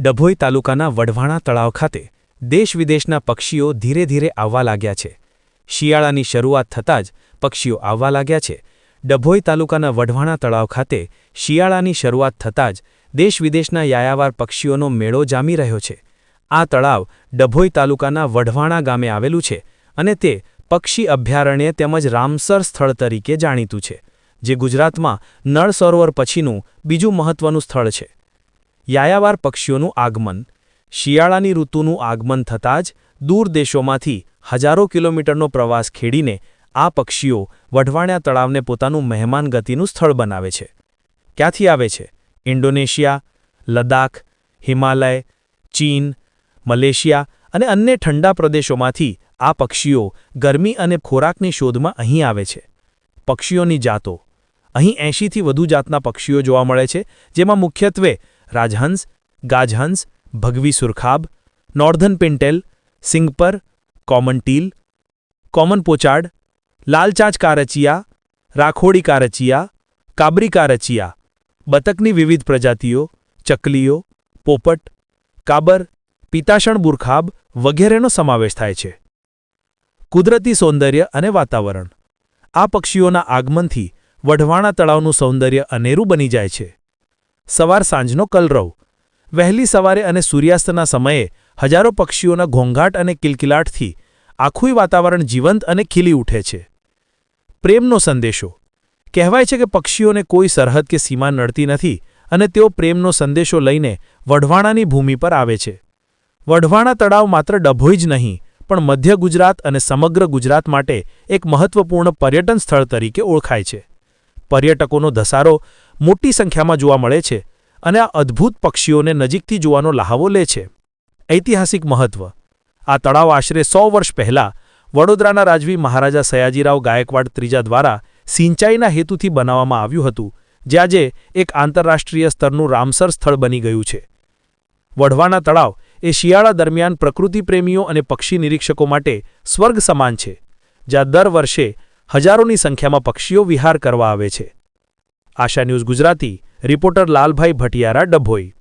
ડભોઈ તાલુકાના વઢવાણા તળાવ ખાતે દેશ વિદેશના પક્ષીઓ ધીરે ધીરે આવવા લાગ્યા છે. શિયાળાની શરૂઆત થતાં જ પક્ષીઓ આવવા લાગ્યા છે. ડભોઈ તાલુકાના વઢવાણા તળાવ ખાતે શિયાળાની શરૂઆત થતાં જ દેશ વિદેશના યાયાવાર પક્ષીઓનો મેળો જામી રહ્યો છે. આ તળાવ ડભોઈ તાલુકાના વઢવાણા ગામે આવેલું છે અને તે પક્ષી અભયારણ્ય તેમજ રામસર સ્થળ તરીકે જાણીતું છે, જે ગુજરાતમાં નળ સરોવર પછીનું બીજું મહત્વનું સ્થળ છે. યાયાવાર પક્ષીઓનું આગમન. શિયાળાની ઋતુનું આગમન થતાં જ દૂર દેશોમાંથી હજારો કિલોમીટરનો પ્રવાસ ખેડીને આ પક્ષીઓ વઢવાણ્યા તળાવને પોતાનું મહેમાન ગતિનું સ્થળ બનાવે છે. ક્યાંથી આવે છે? ઇન્ડોનેશિયા, લદ્દાખ, હિમાલય, ચીન, મલેશિયા અને અન્ય ઠંડા પ્રદેશોમાંથી આ પક્ષીઓ ગરમી અને ખોરાકની શોધમાં અહીં આવે છે. પક્ષીઓની જાતો. અહીં એંશીથી વધુ જાતના પક્ષીઓ જોવા મળે છે, જેમાં મુખ્યત્વે રાજહંસ, ગાજહંસ, ભગવી સુરખાબ, નોર્ધન પિન્ટેલ, સિંગપર, કોમન ટીલ, કોમન પોચાડ લાલચાંચ કારચિયા, રાખોડી કારચિયા, કાબરી કારચિયા, બતકની વિવિધ પ્રજાતિઓ, ચકલીઓ, પોપટ, કાબર પિતાશણ બુરખાબ વગેરેનો સમાવેશ થાય છે. કુદરતી સૌંદર્ય અને વાતાવરણ. આ પક્ષીઓના આગમનથી વઢવાણા તળાવનું સૌંદર્ય અનેરું બની જાય છે. સવાર સાંજનો કલરવ. વહેલી સવારે અને સૂર્યાસ્તના સમયે હજારો પક્ષીઓના ઘોંઘાટ અને કિલકિલાટથી આખું વાતાવરણ જીવંત અને ખીલી ઉઠે છે. પ્રેમનો સંદેશો. કહેવાય છે કે પક્ષીઓને કોઈ સરહદ કે સીમા નડતી નથી અને તેઓ પ્રેમનો સંદેશો લઈને વઢવાણાની ભૂમિ પર આવે છે. વઢવાણા તળાવ માત્ર ડભોઈ જ નહીં, પણ મધ્ય ગુજરાત અને સમગ્ર ગુજરાત માટે એક મહત્વપૂર્ણ પર્યટન સ્થળ તરીકે ઓળખાય છે. પર્યટકોનો ધસારો મોટી સંખ્યામાં જોવા મળે છે અને આ અદ્ભુત પક્ષીઓને નજીકથી જોવાનો લહાવો લે છે. ઐતિહાસિક મહત્વ. આ તળાવ આશરે સો વર્ષ પહેલાં વડોદરાના રાજવી મહારાજા સયાજીરાવ ગાયકવાડ ત્રીજા દ્વારા સિંચાઈના હેતુથી બનાવવામાં આવ્યું હતું, જે એક આંતરરાષ્ટ્રીય સ્તરનું રામસર સ્થળ બની ગયું છે. વઢવાના તળાવ એ શિયાળા દરમિયાન પ્રકૃતિપ્રેમીઓ અને પક્ષી નિરીક્ષકો માટે સ્વર્ગ સમાન છે, જ્યાં દર વર્ષે હજારોની સંખ્યામાં પક્ષીઓ વિહાર કરવા આવે છે. Asha news Gujarati reporter Lalbhai Bhatiyara Dabhoi.